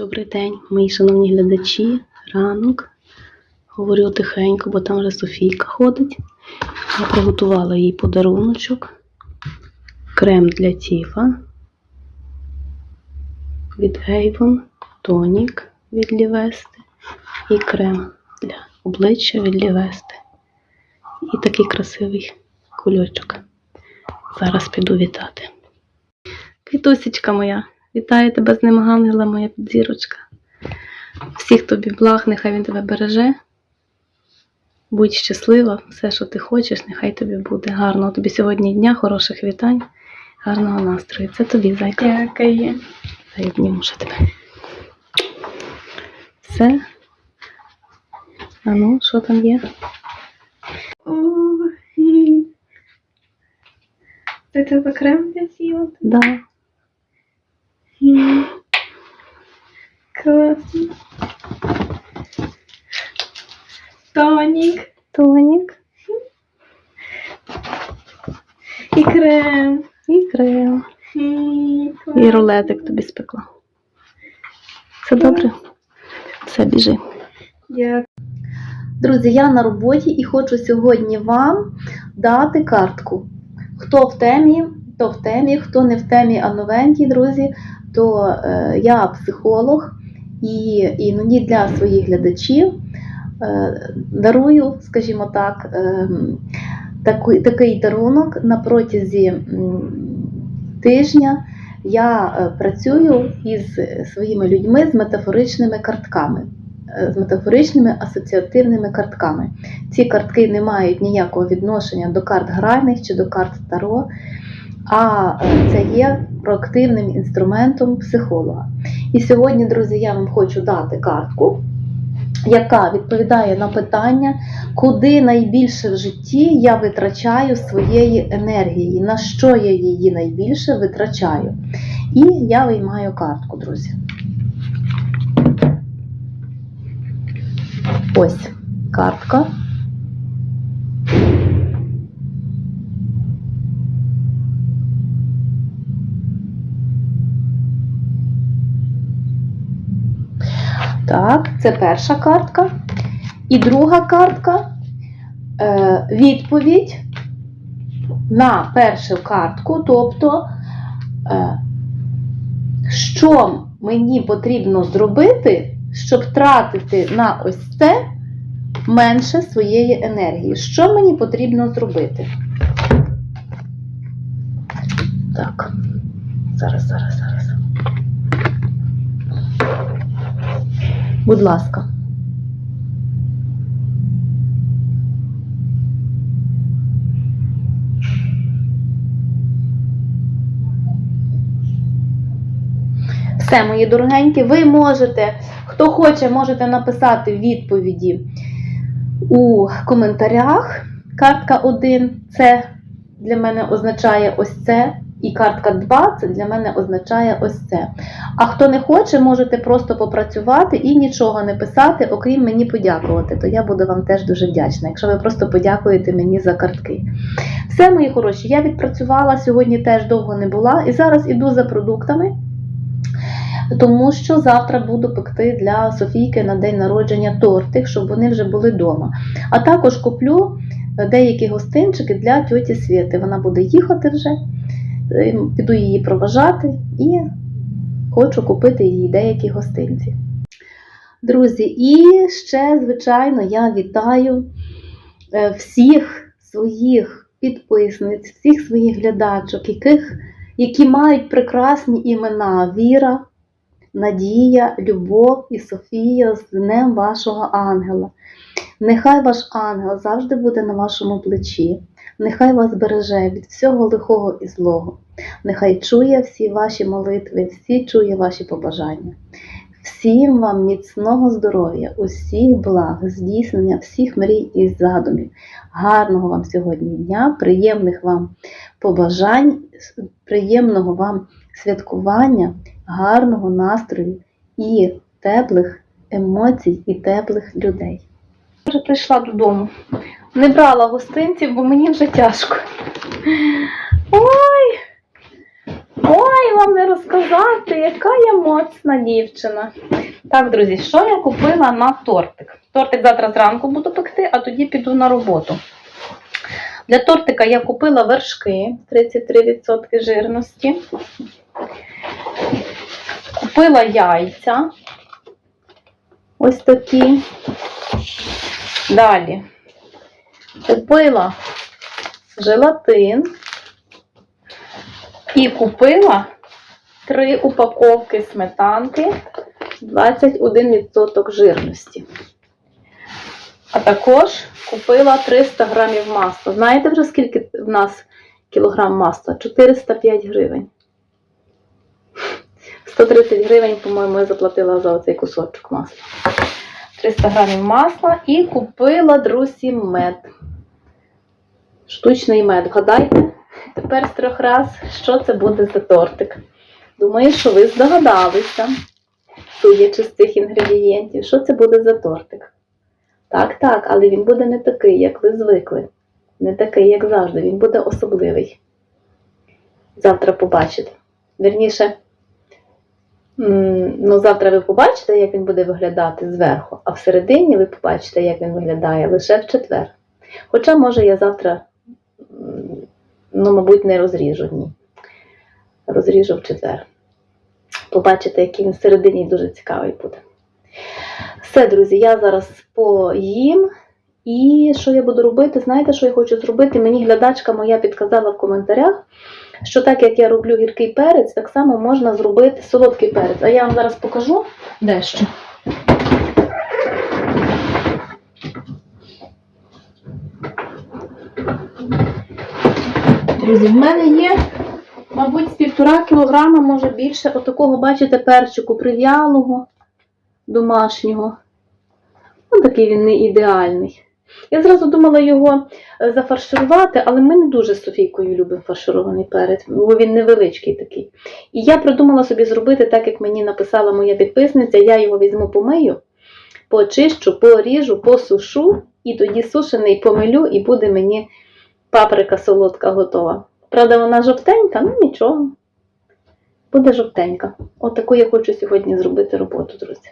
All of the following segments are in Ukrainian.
Добрий день, мої шановні глядачі. Ранок. Говорю тихенько, бо там вже Софійка ходить. Я приготувала їй подаруночок. Крем для тіфа від Avon, тонік від Лівести і крем для обличчя від Лівести. І такий красивий кульочок. Зараз піду вітати. Квітусечка моя, вітаю тебе з ним ангела, моя підзірочка. Всіх тобі благ, нехай він тебе береже. Будь щаслива, все, що ти хочеш, нехай тобі буде. Гарного тобі сьогодні дня, хороших вітань, гарного настрою. Це тобі, зайка. Дякую. Та я обніму тебе. Все. А ну, що там є? Ой. Це тебе крем для сіла? Да. М. Класно. Тонік Тонік і крем. і крем. М, І рулетик тобі спекла. Все добре? Все, біжи. Друзі, я на роботі і хочу сьогодні вам дати картку. Хто в темі, то в темі, хто не в темі, а новенький, друзі, то е, я психолог і іноді для своїх глядачів е, дарую, скажімо так, е, такий, такий дарунок на протязі тижня. Я е, працюю із своїми людьми з метафоричними картками е, з метафоричними асоціативними картками. Ці картки не мають ніякого відношення до карт гральних чи до карт Таро, а е, це є проактивним інструментом психолога. І сьогодні, друзі, я вам хочу дати картку, яка відповідає на питання, куди найбільше в житті я витрачаю своєї енергії, на що я її найбільше витрачаю. І я виймаю картку, друзі. Ось картка. Так, це перша картка. І друга картка е, відповідь на першу картку, тобто, е, що мені потрібно зробити, щоб тратити на ось це менше своєї енергії. Що мені потрібно зробити? Так, зараз, зараз, зараз. Будь ласка. Все, мої дорогенькі, ви можете, хто хоче, можете написати відповіді у коментарях. Картка 1 це для мене означає ось це. І картка 2 це для мене означає ось це. А хто не хоче, можете просто попрацювати і нічого не писати, окрім мені подякувати. То я буду вам теж дуже вдячна, якщо ви просто подякуєте мені за картки. Все, мої хороші, я відпрацювала, сьогодні теж довго не була, і зараз іду за продуктами. Тому що завтра буду пекти для Софійки на день народження тортик, щоб вони вже були вдома. А також куплю деякі гостинчики для тьоті Світи. Вона буде їхати вже, е, піду її проважати і хочу купити їй деякі гостинці. Друзі, і ще, звичайно, я вітаю е, всіх своїх підписниць, всіх своїх глядачок, яких, які мають прекрасні імена Віра. Надія, Любов і Софія з днем вашого ангела. Нехай ваш ангел завжди буде на вашому плечі, нехай вас береже від всього лихого і злого, нехай чує всі ваші молитви, всі чує ваші побажання. Всім вам міцного здоров'я, усіх благ, здійснення всіх мрій і задумів. Гарного вам сьогодні дня, приємних вам побажань, приємного вам святкування гарного настрою і теплих емоцій і теплих людей. Вже прийшла додому. Не брала гостинців, бо мені вже тяжко. Ой! Ой, вам не розказати, яка я моцна дівчина. Так, друзі, що я купила на тортик? Тортик завтра зранку буду пекти, а тоді піду на роботу. Для тортика я купила вершки 33% жирності. Купила яйця. Ось такі. Далі. Купила желатин. І купила три упаковки сметанки 21% жирності. А також купила 300 грамів масла. Знаєте вже скільки в нас кілограм масла? 405 гривень. 130 гривень, по-моєму, я заплатила за оцей кусочок масла. 300 грамів масла і купила, друзі, мед. Штучний мед. Вгадайте, тепер з трьох раз, що це буде за тортик. Думаю, що ви здогадалися, судячи з цих інгредієнтів, що це буде за тортик. Так, так, але він буде не такий, як ви звикли. Не такий, як завжди. Він буде особливий. Завтра побачите. Вірніше, м, ну, завтра ви побачите, як він буде виглядати зверху, а всередині ви побачите, як він виглядає лише в четвер. Хоча, може, я завтра, ну, мабуть, не розріжу ні. Розріжу в четвер. Побачите, який він всередині дуже цікавий буде. Все, друзі, я зараз поїм. І що я буду робити? Знаєте, що я хочу зробити? Мені глядачка моя підказала в коментарях, що так як я роблю гіркий перець, так само можна зробити солодкий перець. А я вам зараз покажу дещо. Друзі, в мене є, мабуть, з півтора кілограма, може більше, отакого, бачите, перчику прив'ялого домашнього. Ну, такий він не ідеальний. Я зразу думала його е, зафарширувати, але ми не дуже з Софійкою любимо фарширований перець, бо він невеличкий такий. І я придумала собі зробити так, як мені написала моя підписниця. Я його візьму помию, почищу, поріжу, посушу, і тоді сушений помилю, і буде мені паприка солодка готова. Правда, вона жовтенька, ну нічого. Буде жовтенька. Отаку я хочу сьогодні зробити роботу, друзі.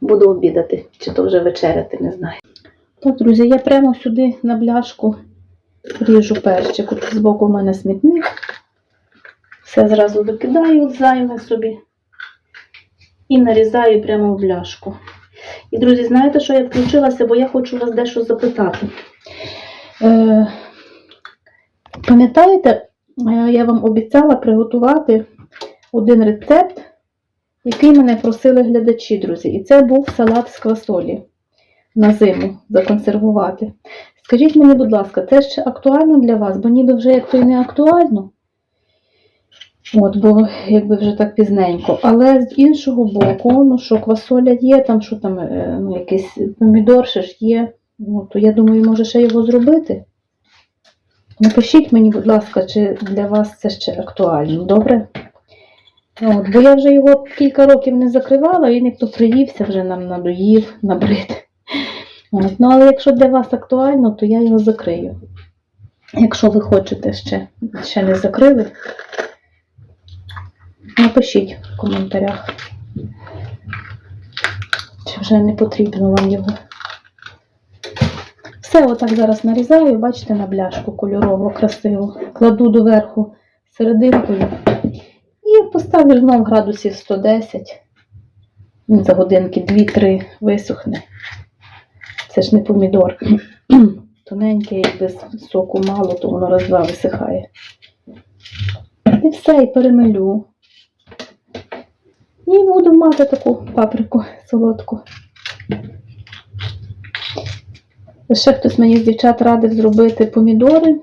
Буду обідати, чи то вже вечеряти, не знаю. Так, друзі, я прямо сюди на бляшку ріжу перчик. Тут збоку в мене смітник. Все зразу викидаю займе собі. І нарізаю прямо в бляшку. І, друзі, знаєте, що я включилася, бо я хочу вас дещо запитати. Е, пам'ятаєте, е, я вам обіцяла приготувати один рецепт, який мене просили глядачі, друзі. І це був салат з квасолі на зиму законсервувати. Скажіть мені, будь ласка, це ще актуально для вас, бо ніби вже як то й не актуально. От, бо якби вже так пізненько. Але з іншого боку, ну що, квасоля є, там що там, е, ну, якийсь помідор ще ж є. Ну, то я думаю, може ще його зробити. Напишіть мені, будь ласка, чи для вас це ще актуально, добре? От, бо я вже його кілька років не закривала, він як приївся, вже нам надоїв, набрид. От, ну, але якщо для вас актуально, то я його закрию. Якщо ви хочете ще, ще не закрили, напишіть в коментарях. Чи вже не потрібно вам його. Все отак зараз нарізаю, бачите, на бляшку кольорово, красиво. Кладу доверху серединкою. І поставлю знову градусів 110. За годинки 2-3 висохне. Це ж не помідор. Тоненький, і без соку мало, то воно раз-два висихає. І все, і перемелю. І буду мати таку паприку солодку. Ще хтось мені з дівчат радив зробити помідори,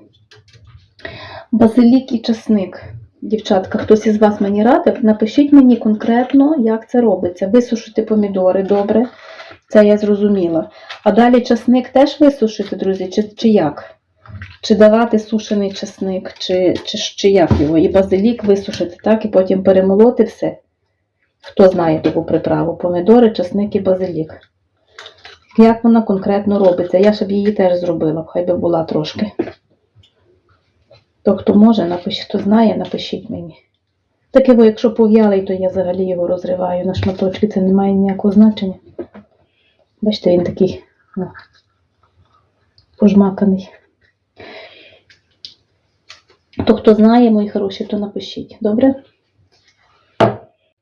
базилік і часник. Дівчатка, хтось із вас мені радив, напишіть мені конкретно, як це робиться. Висушити помідори добре, це я зрозуміла. А далі часник теж висушити, друзі, чи, чи як? Чи давати сушений часник, чи, чи, чи як його? І базилік висушити, так, і потім перемолоти все. Хто знає таку приправу? Помідори, часник і базилік. Як вона конкретно робиться? Я щоб її теж зробила, б, хай би була трошки. То, хто може, напишіть, хто знає, напишіть мені. Таке, якщо пов'ялий, то я взагалі його розриваю на шматочки, це не має ніякого значення. Бачите, він такий ну, пожмаканий. То хто знає, мої хороші, то напишіть, добре?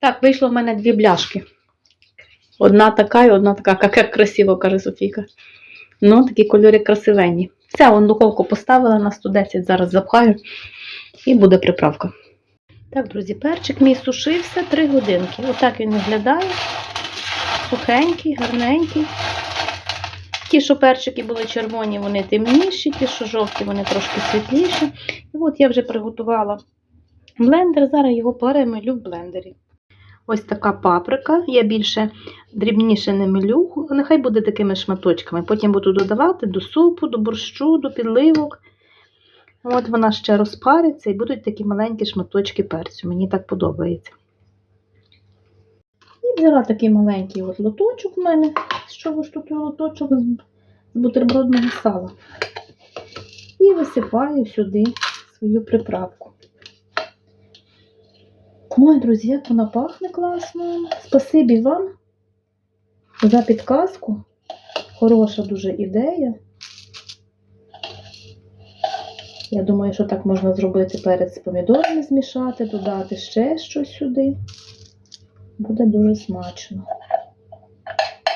Так, вийшло в мене дві бляшки. Одна така і одна така, як красиво, каже Софійка. Ну, такі кольори красивенні. Все, вон духовку поставила на 110, зараз запхаю і буде приправка. Так, друзі, перчик мій сушився 3 годинки. Отак він виглядає. Сухенький, гарненький. Ті, що перчики були червоні, вони темніші, ті, що жовті, вони трошки світліші. І от я вже приготувала блендер, зараз його перемилю в блендері. Ось така паприка. Я більше дрібніше не милю, нехай буде такими шматочками. Потім буду додавати до супу, до борщу, до підливок. От вона ще розпариться і будуть такі маленькі шматочки перцю. Мені так подобається. Взяла такий маленький от лоточок в мене. З чого ж тут лоточок з бутербродного сала. І висипаю сюди свою приправку. Ой, друзі, як вона пахне класно. Спасибі вам за підказку. Хороша дуже ідея. Я думаю, що так можна зробити перець з помідорами змішати, додати ще щось сюди. Буде дуже смачно.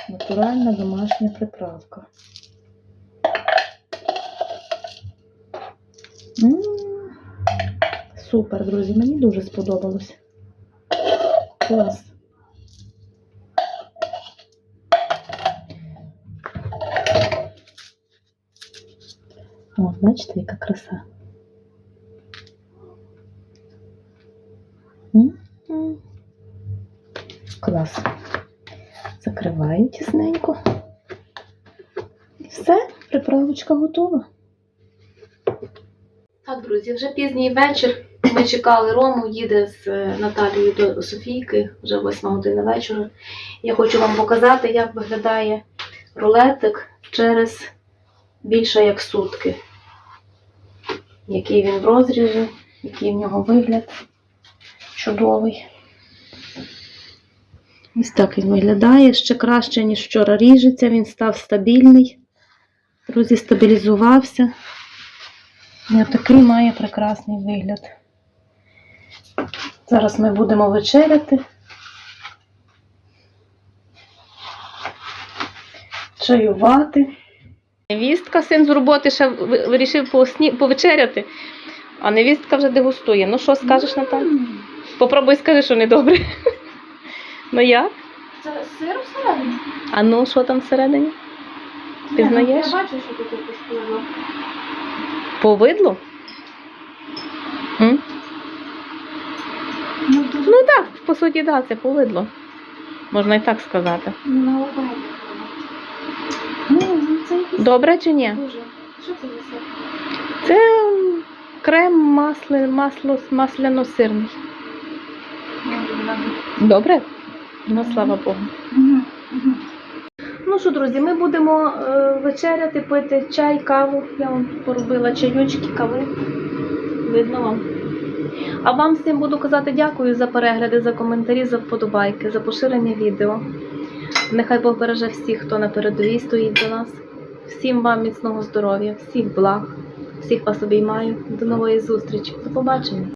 Натуральна домашня приправка. М, Супер, друзі, мені дуже сподобалось. Клас. О, бачите, яка краса. Клас. Закриваю тісненько. І все, приправочка готова. Так, друзі, вже пізній вечір. Ми чекали Рому, їде з е, Наталією до Софійки, вже 8 година вечора. Я хочу вам показати, як виглядає рулетик через більше як сутки. Який він в розрізі, який в нього вигляд чудовий. Ось так він виглядає ще краще, ніж вчора ріжеться. Він став стабільний. Друзі, стабілізувався. І такий має прекрасний вигляд. Зараз ми будемо вечеряти. Чаювати. Невістка, син з роботи ще вирішив посні... повечеряти, а невістка вже дегустує. Ну що скажеш, Наталя? Попробуй скажи, що недобре. Ну як? Це сир всередині? А ну, що там всередині? Пізнаєш? Я бачу, що тут якось. Повидло? М? Ну, дуже Ну так, по суті, так, це повидло. Можна і так сказати. Ну, ну, це якийсь Добре чи ні? дуже. Що це за сир? Це м, крем масло, масло масляно-сирний. Ну, добре. Ну, слава Богу. Ну що, друзі, ми будемо е, вечеряти, пити чай, каву. Я вам поробила чайочки, кави. Видно вам. А вам всім буду казати дякую за перегляди, за коментарі, за вподобайки, за поширення відео. Нехай Бог береже всіх, хто на передовій стоїть за нас. Всім вам міцного здоров'я, всіх благ, всіх вас обіймаю. До нової зустрічі. До побачення.